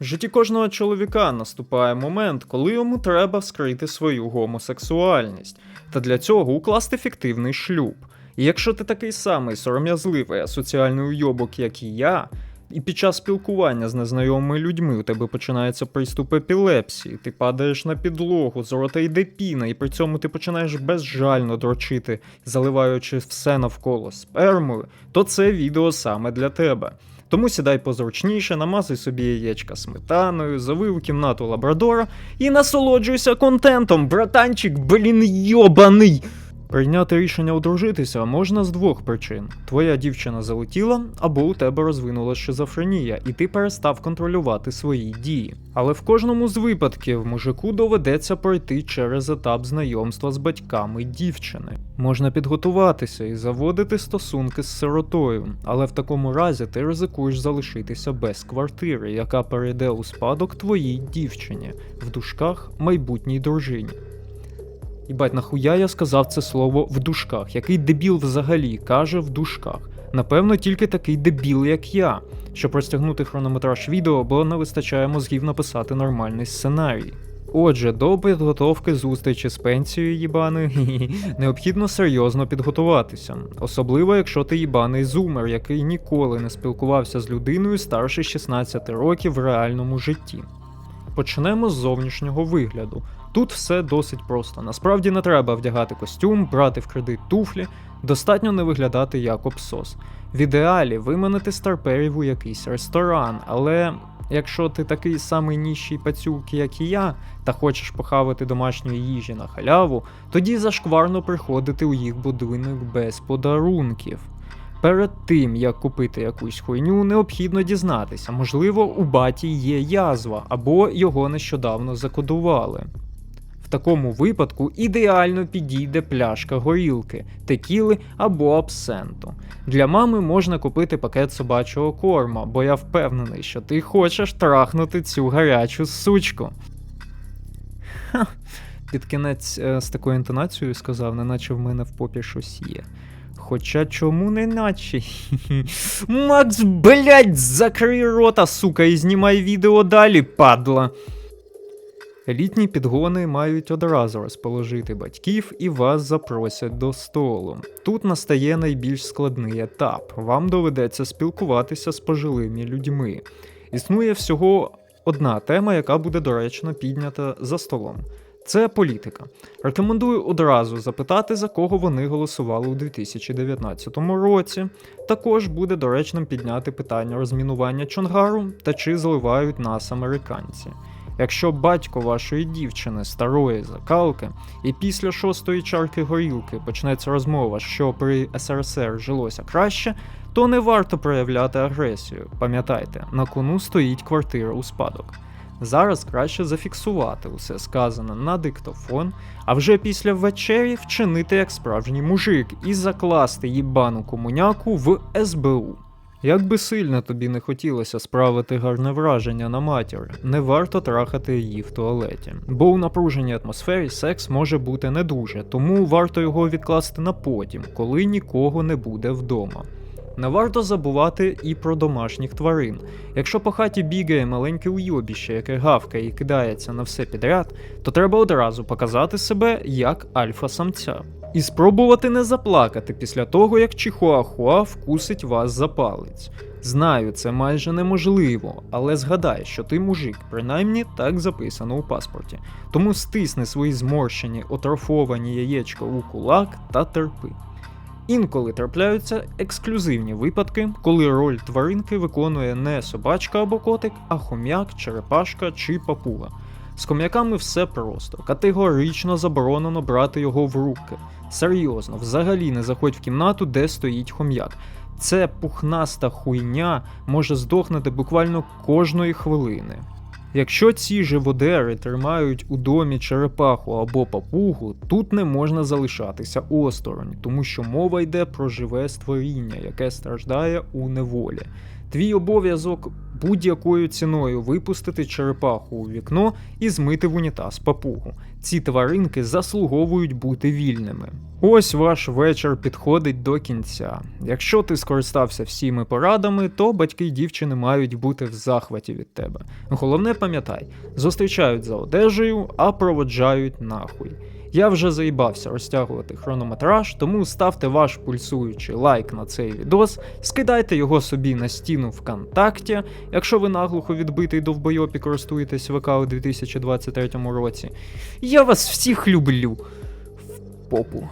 В житті кожного чоловіка наступає момент, коли йому треба вскрити свою гомосексуальність, та для цього укласти фіктивний шлюб. І якщо ти такий самий сором'язливий асоціальний уйобок, як і я, і під час спілкування з незнайомими людьми у тебе починається приступ епілепсії, ти падаєш на підлогу, з рота йде піна, і при цьому ти починаєш безжально дрочити, заливаючи все навколо спермою, то це відео саме для тебе. Тому сідай позручніше, намазуй собі яєчка сметаною, зови у кімнату лабрадора і насолоджуйся контентом, братанчик, блін, йобаний! Прийняти рішення одружитися можна з двох причин: твоя дівчина залетіла, або у тебе розвинула шизофренія, і ти перестав контролювати свої дії. Але в кожному з випадків мужику доведеться пройти через етап знайомства з батьками дівчини. Можна підготуватися і заводити стосунки з сиротою, але в такому разі ти ризикуєш залишитися без квартири, яка перейде у спадок твоїй дівчині, в дужках майбутній дружині. Їбать, нахуя я сказав це слово в дужках? Який дебіл взагалі каже в дужках? Напевно, тільки такий дебіл, як я, щоб розтягнути хронометраж відео, бо не вистачає мозгів написати нормальний сценарій. Отже, до підготовки зустрічі з пенсією їбаною необхідно серйозно підготуватися, особливо якщо ти їбаний зумер, який ніколи не спілкувався з людиною старше 16 років в реальному житті. Почнемо з зовнішнього вигляду. Тут все досить просто. Насправді не треба вдягати костюм, брати в кредит туфлі, достатньо не виглядати як обсос. В ідеалі виманити старперів у якийсь ресторан, але якщо ти такий самий ніщий пацюк, як і я, та хочеш похавати домашньої їжі на халяву, тоді зашкварно приходити у їх будинок без подарунків. Перед тим, як купити якусь хуйню, необхідно дізнатися, можливо, у баті є язва, або його нещодавно закодували. В такому випадку ідеально підійде пляшка горілки, текіли або абсенту. Для мами можна купити пакет собачого корма, бо я впевнений, що ти хочеш трахнути цю гарячу сучку. Ха. Під кінець е, з такою інтонацією сказав, неначе в мене в попі щось є. Хоча чому не наче? Макс, блядь, закрий рота, сука, і знімай відео далі, падла. Літні підгони мають одразу розположити батьків і вас запросять до столу. Тут настає найбільш складний етап. Вам доведеться спілкуватися з пожилими людьми. Існує всього одна тема, яка буде доречно піднята за столом. Це політика. Рекомендую одразу запитати, за кого вони голосували у 2019 році. Також буде доречним підняти питання розмінування Чонгару та чи заливають нас американці. Якщо батько вашої дівчини старої закалки, і після шостої чарки горілки почнеться розмова, що при СРСР жилося краще, то не варто проявляти агресію. Пам'ятайте, на кону стоїть квартира у спадок. Зараз краще зафіксувати усе сказане на диктофон, а вже після вечері вчинити як справжній мужик і закласти їбану комуняку в СБУ. Як би сильно тобі не хотілося справити гарне враження на матір, не варто трахати її в туалеті, бо у напруженій атмосфері секс може бути не дуже, тому варто його відкласти на потім, коли нікого не буде вдома. Не варто забувати і про домашніх тварин. Якщо по хаті бігає маленьке уйобіще, яке гавкає і кидається на все підряд, то треба одразу показати себе як альфа-самця. І спробувати не заплакати після того, як Чихуахуа вкусить вас за палець. Знаю, це майже неможливо, але згадай, що ти мужик, принаймні так записано у паспорті. Тому стисни свої зморщені, отрофовані яєчка у кулак та терпи. Інколи трапляються ексклюзивні випадки, коли роль тваринки виконує не собачка або котик, а хом'як, черепашка чи папуга. З хом'яками все просто, категорично заборонено брати його в руки. Серйозно, взагалі не заходь в кімнату, де стоїть хом'як. Це пухнаста хуйня може здохнути буквально кожної хвилини. Якщо ці живодери тримають у домі черепаху або папугу, тут не можна залишатися осторонь, тому що мова йде про живе створіння, яке страждає у неволі. Твій обов'язок будь-якою ціною випустити черепаху у вікно і змити в унітаз папугу. Ці тваринки заслуговують бути вільними. Ось ваш вечір підходить до кінця. Якщо ти скористався всіми порадами, то батьки й дівчини мають бути в захваті від тебе. Головне пам'ятай, зустрічають за одежею, а проводжають нахуй. Я вже заїбався розтягувати хронометраж, тому ставте ваш пульсуючий лайк на цей відос, скидайте його собі на стіну ВКонтакті, якщо ви наглухо відбитий довбойоп і користуєтесь ВК у 2023 році. Я вас всіх люблю в попу.